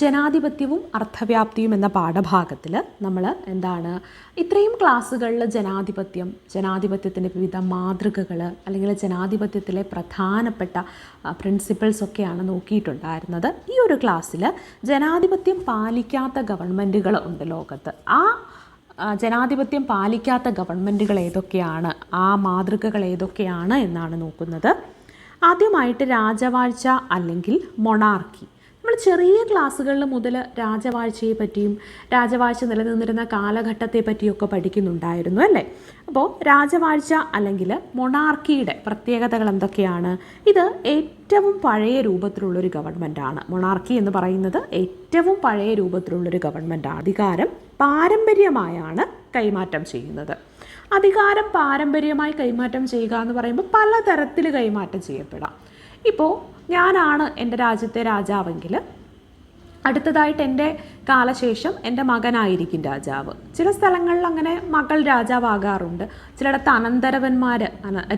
ജനാധിപത്യവും അർത്ഥവ്യാപ്തിയും എന്ന പാഠഭാഗത്തിൽ നമ്മൾ എന്താണ് ഇത്രയും ക്ലാസ്സുകളിൽ ജനാധിപത്യം ജനാധിപത്യത്തിന്റെ വിവിധ മാതൃകകൾ അല്ലെങ്കിൽ ജനാധിപത്യത്തിലെ പ്രധാനപ്പെട്ട പ്രിൻസിപ്പിൾസ് ഒക്കെയാണ് നോക്കിയിട്ടുണ്ടായിരുന്നത്. ഈ ഒരു ക്ലാസ്സിൽ ജനാധിപത്യം പാലിക്കാത്ത ഗവൺമെന്റുകൾ ഉണ്ട് ലോകത്ത്. ആ ജനാധിപത്യം പാലിക്കാത്ത ഗവൺമെന്റുകൾ ഏതൊക്കെയാണ്? ആ മാതൃകകൾ ഏതൊക്കെയാണ് എന്നാണ് നോക്കുന്നത്. ആദ്യമായിട്ട് രാജവാഴ്ച അല്ലെങ്കിൽ മൊണാർക്കി നമ്മൾ ചെറിയ ക്ലാസ്സുകളിൽ മുതൽ രാജവാഴ്ചയെ പറ്റിയും രാജവാഴ്ച നിലനിന്നിരുന്ന കാലഘട്ടത്തെ പറ്റിയൊക്കെ പഠിക്കുന്നുണ്ടായിരുന്നു അല്ലേ? അപ്പോൾ രാജവാഴ്ച അല്ലെങ്കിൽ മൊണാർക്കിയുടെ പ്രത്യേകതകൾ എന്തൊക്കെയാണ്? ഇത് ഏറ്റവും പഴയ രൂപത്തിലുള്ളൊരു ഗവൺമെന്റാണ് മൊണാർക്കി എന്ന് പറയുന്നത് ഏറ്റവും പഴയ രൂപത്തിലുള്ളൊരു ഗവൺമെന്റാണ് അധികാരം പാരമ്പര്യമായാണ് കൈമാറ്റം ചെയ്യുന്നത്. അധികാരം പാരമ്പര്യമായി കൈമാറ്റം ചെയ്യുക എന്ന് പറയുമ്പോൾ പലതരത്തിൽ കൈമാറ്റം ചെയ്യപ്പെടാം. ഇപ്പോൾ ഞാനാണ് എന്റെ രാജ്യത്തെ രാജാവെങ്കിൽ അടുത്തതായിട്ട് എന്റെ കാലശേഷം എന്റെ മകനായിരിക്കും രാജാവ്. ചില സ്ഥലങ്ങളിൽ അങ്ങനെ മകൾ രാജാവാകാറുണ്ട്. ചിലയിടത്ത് അനന്തരവന്മാർ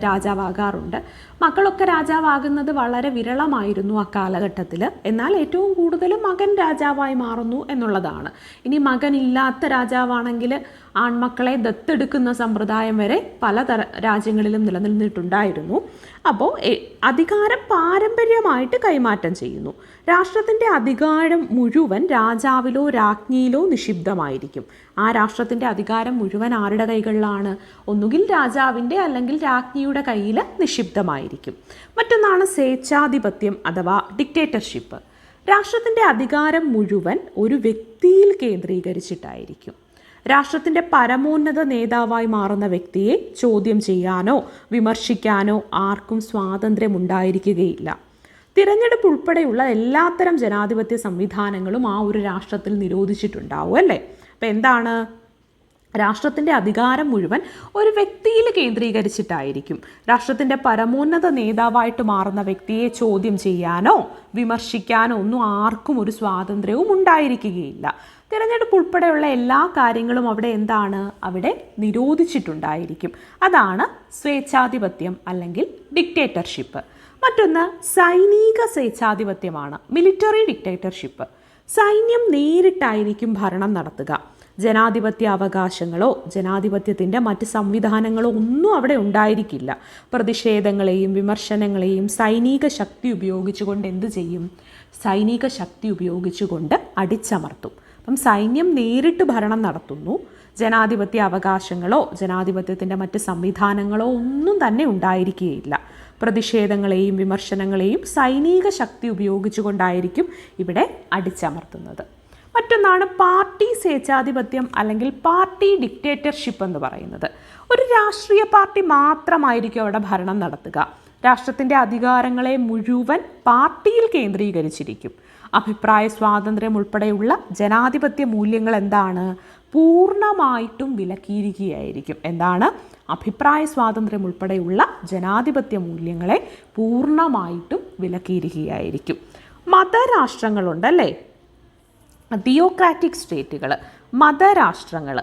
രാജാവാകാറുണ്ട്. മക്കളൊക്കെ രാജാവാകുന്നത് വളരെ വിരളമായിരുന്നു ആ കാലഘട്ടത്തിൽ എന്നാൽ ഏറ്റവും കൂടുതൽ മകൻ രാജാവായി മാറുന്നു എന്നുള്ളതാണ്. ഇനി മകനില്ലാത്ത രാജാവാണെങ്കിൽ ആൺമക്കളെ ദത്തെടുക്കുന്ന സമ്പ്രദായം വരെ പല തര രാജ്യങ്ങളിലും നിലനിന്നിട്ടുണ്ടായിരുന്നു. അപ്പോൾ അധികാരം പാരമ്പര്യമായിട്ട് കൈമാറ്റം ചെയ്യുന്നു. രാഷ്ട്രത്തിന്റെ അധികാരം മുഴുവൻ രാജാവിലോ രാജ്ഞിയിലോ നിഷിബ്ധമായിരിക്കും ആ രാഷ്ട്രത്തിന്റെ അധികാരം മുഴുവൻ ആരുടെ കൈകളിലാണ്? ഒന്നുകിൽ രാജാവിന്റെ അല്ലെങ്കിൽ രാജ്ഞിയുടെ കയ്യിൽ നിഷിബ്ധമായിരിക്കും മറ്റൊന്നാണ് സ്വേച്ഛാധിപത്യം അഥവാ ഡിക്റ്റേറ്റർഷിപ്പ് രാഷ്ട്രത്തിന്റെ അധികാരം മുഴുവൻ ഒരു വ്യക്തിയിൽ കേന്ദ്രീകരിച്ചിട്ടായിരിക്കും. രാഷ്ട്രത്തിന്റെ പരമോന്നത നേതാവായി മാറുന്ന വ്യക്തിയെ ചോദ്യം ചെയ്യാനോ വിമർശിക്കാനോ ആർക്കും സ്വാതന്ത്ര്യം ഉണ്ടായിരിക്കുകയില്ല തിരഞ്ഞെടുപ്പ് ഉൾപ്പെടെയുള്ള എല്ലാത്തരം ജനാധിപത്യ സംവിധാനങ്ങളും ആ ഒരു രാഷ്ട്രത്തിൽ നിരോധിച്ചിട്ടുണ്ടാവും അല്ലേ? അപ്പം എന്താണ്? രാഷ്ട്രത്തിന്റെ അധികാരം മുഴുവൻ ഒരു വ്യക്തിയിൽ കേന്ദ്രീകരിച്ചിട്ടായിരിക്കും. രാഷ്ട്രത്തിന്റെ പരമോന്നത നേതാവായിട്ട് മാറുന്ന വ്യക്തിയെ ചോദ്യം ചെയ്യാനോ വിമർശിക്കാനോ ഒന്നും ആർക്കും ഒരു സ്വാതന്ത്ര്യവും ഉണ്ടായിരിക്കുകയില്ല. തിരഞ്ഞെടുപ്പ് ഉൾപ്പെടെയുള്ള എല്ലാ കാര്യങ്ങളും അവിടെ എന്താണ്? അവിടെ നിരോധിച്ചിട്ടുണ്ടായിരിക്കും. അതാണ് സ്വേച്ഛാധിപത്യം അല്ലെങ്കിൽ ഡിക്റ്റേറ്റർഷിപ്പ് മറ്റൊന്ന് സൈനിക സ്വേച്ഛാധിപത്യമാണ് മിലിറ്ററി ഡിക്റ്റേറ്റർഷിപ്പ് സൈന്യം നേരിട്ടായിരിക്കും ഭരണം നടത്തുക. ജനാധിപത്യ അവകാശങ്ങളോ ജനാധിപത്യത്തിന്റെ മറ്റ് സംവിധാനങ്ങളോ ഒന്നും അവിടെ ഉണ്ടായിരിക്കില്ല. പ്രതിഷേധങ്ങളെയും വിമർശനങ്ങളെയും സൈനിക ശക്തി ഉപയോഗിച്ചുകൊണ്ട് എന്ത് ചെയ്യും? സൈനിക ശക്തി ഉപയോഗിച്ചുകൊണ്ട് അടിച്ചമർത്തും. അപ്പം സൈന്യം നേരിട്ട് ഭരണം നടത്തുന്നു. ജനാധിപത്യ അവകാശങ്ങളോ ജനാധിപത്യത്തിന്റെ മറ്റ് സംവിധാനങ്ങളോ ഒന്നും തന്നെ ഉണ്ടായിരിക്കുകയില്ല. പ്രതിഷേധങ്ങളെയും വിമർശനങ്ങളെയും സൈനിക ശക്തി ഉപയോഗിച്ചുകൊണ്ടായിരിക്കും ഇവിടെ അടിച്ചമർത്തുന്നത്. മറ്റൊന്നാണ് പാർട്ടി സ്വേച്ഛാധിപത്യം അല്ലെങ്കിൽ പാർട്ടി ഡിക്റ്റേറ്റർഷിപ്പ് എന്ന് പറയുന്നത്. ഒരു രാഷ്ട്രീയ പാർട്ടി മാത്രമായിരിക്കും അവിടെ ഭരണം നടത്തുക. രാഷ്ട്രത്തിന്റെ അധികാരങ്ങളെ മുഴുവൻ പാർട്ടിയിൽ കേന്ദ്രീകരിച്ചിരിക്കും. അഭിപ്രായ സ്വാതന്ത്ര്യം ഉൾപ്പെടെയുള്ള ജനാധിപത്യ മൂല്യങ്ങൾ എന്താണ്? പൂർണമായിട്ടും വിലക്കിയിരിക്കുകയായിരിക്കും. എന്താണ്? അഭിപ്രായ സ്വാതന്ത്ര്യം ഉൾപ്പെടെയുള്ള ജനാധിപത്യ മൂല്യങ്ങളെ പൂർണമായിട്ടും വിലക്കിയിരിക്കുകയായിരിക്കും. മതരാഷ്ട്രങ്ങളുണ്ടല്ലേ? തിയോക്രാറ്റിക് സ്റ്റേറ്റുകൾ മതരാഷ്ട്രങ്ങൾ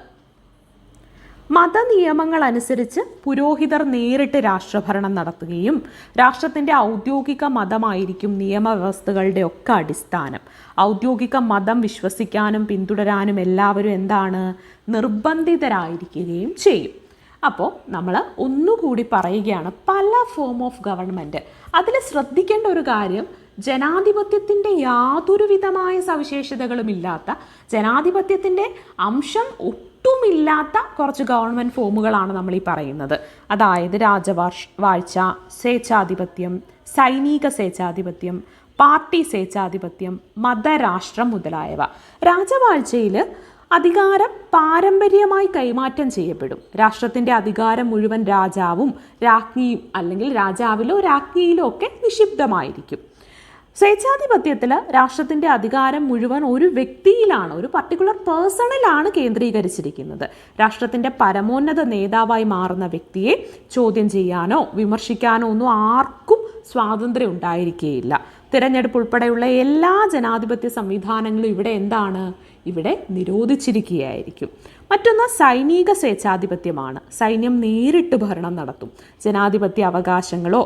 മതനിയമങ്ങൾ അനുസരിച്ച് പുരോഹിതർ നേരിട്ട് രാഷ്ട്രഭരണം നടത്തുകയും രാഷ്ട്രത്തിന്റെ ഔദ്യോഗിക മതമായിരിക്കും നിയമവ്യവസ്ഥകളുടെ ഒക്കെ അടിസ്ഥാനം. ഔദ്യോഗിക മതം വിശ്വസിക്കാനും പിന്തുടരാനും എല്ലാവരും എന്താണ്? നിർബന്ധിതരായിരിക്കുകയും ചെയ്യും. അപ്പോൾ നമ്മൾ ഒന്നുകൂടി പറയുകയാണ് പല ഫോം ഓഫ് ഗവൺമെന്റ് അതിൽ ശ്രദ്ധിക്കേണ്ട ഒരു കാര്യം ജനാധിപത്യത്തിന്റെ യാതൊരുവിധമായ സവിശേഷതകളും ഇല്ലാത്ത ജനാധിപത്യത്തിന്റെ അംശം ഒട്ടുമില്ലാത്ത കുറച്ച് ഗവൺമെന്റ് ഫോമുകളാണ് നമ്മൾ ഈ പറയുന്നത്. അതായത് രാജവാഴ്ച വാഴ്ച സ്വേച്ഛാധിപത്യം സൈനിക സ്വേച്ഛാധിപത്യം പാർട്ടി സ്വേച്ഛാധിപത്യം മതരാഷ്ട്രം മുതലായവ. രാജവാഴ്ചയിൽ അധികാരം പാരമ്പര്യമായി കൈമാറ്റം ചെയ്യപ്പെടും. രാഷ്ട്രത്തിന്റെ അധികാരം മുഴുവൻ രാജാവും രാജ്ഞിയും അല്ലെങ്കിൽ രാജാവിലോ രാജ്ഞിയിലോ ഒക്കെ നിക്ഷിപ്തമായിരിക്കും. സ്വേച്ഛാധിപത്യത്തിൽ രാഷ്ട്രത്തിന്റെ അധികാരം മുഴുവൻ ഒരു വ്യക്തിയിലാണ് ഒരു പർട്ടിക്കുലർ പേഴ്സണിലാണ് കേന്ദ്രീകരിച്ചിരിക്കുന്നത്. രാഷ്ട്രത്തിന്റെ പരമോന്നത നേതാവായി മാറുന്ന വ്യക്തിയെ ചോദ്യം ചെയ്യാനോ വിമർശിക്കാനോ ഒന്നും ആർക്കും സ്വാതന്ത്ര്യം ഉണ്ടായിരിക്കുകയില്ല തിരഞ്ഞെടുപ്പ് ഉൾപ്പെടെയുള്ള എല്ലാ ജനാധിപത്യ സംവിധാനങ്ങളും ഇവിടെ എന്താണ്? ഇവിടെ നിരോധിച്ചിരിക്കുകയായിരിക്കും. മറ്റൊന്ന് സൈനിക സ്വേച്ഛാധിപത്യമാണ്. സൈന്യം നേരിട്ട് ഭരണം നടത്തും. ജനാധിപത്യ അവകാശങ്ങളോ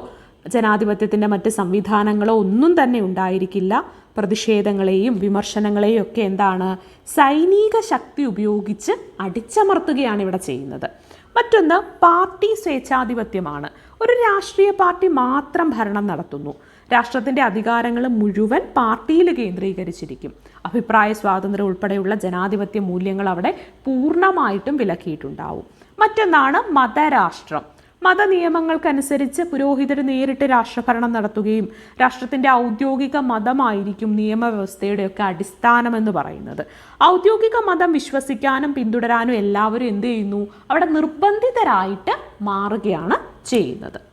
ജനാധിപത്യത്തിന്റെ മറ്റ് സംവിധാനങ്ങളോ ഒന്നും തന്നെ ഉണ്ടായിരിക്കില്ല. പ്രതിഷേധങ്ങളെയും വിമർശനങ്ങളെയും ഒക്കെ എന്താണ്? സൈനിക ശക്തി ഉപയോഗിച്ച് അടിച്ചമർത്തുകയാണ് ഇവിടെ ചെയ്യുന്നത്. മറ്റൊന്ന് പാർട്ടി സ്വേച്ഛാധിപത്യമാണ്. ഒരു രാഷ്ട്രീയ പാർട്ടി മാത്രം ഭരണം നടത്തുന്നു. രാഷ്ട്രത്തിന്റെ അധികാരങ്ങൾ മുഴുവൻ പാർട്ടിയിൽ കേന്ദ്രീകരിച്ചിരിക്കും. അഭിപ്രായ സ്വാതന്ത്ര്യം ഉൾപ്പെടെയുള്ള ജനാധിപത്യ മൂല്യങ്ങൾ അവിടെ പൂർണമായിട്ടും വിലക്കിയിട്ടുണ്ടാവും. മറ്റൊന്നാണ് മതരാഷ്ട്രം. മതനിയമങ്ങൾക്കനുസരിച്ച് പുരോഹിതർ നേരിട്ട് രാഷ്ട്രഭരണം നടത്തുകയും രാഷ്ട്രത്തിന്റെ ഔദ്യോഗിക മതമായിരിക്കും നിയമവ്യവസ്ഥയുടെയൊക്കെ അടിസ്ഥാനമെന്ന് പറയുന്നത്. ഔദ്യോഗിക മതം വിശ്വസിക്കാനും പിന്തുടരാനും എല്ലാവരും എന്ത് ചെയ്യുന്നു? അവിടെ നിർബന്ധിതരായിട്ട് മാറുകയാണ് ചെയ്യുന്നത്.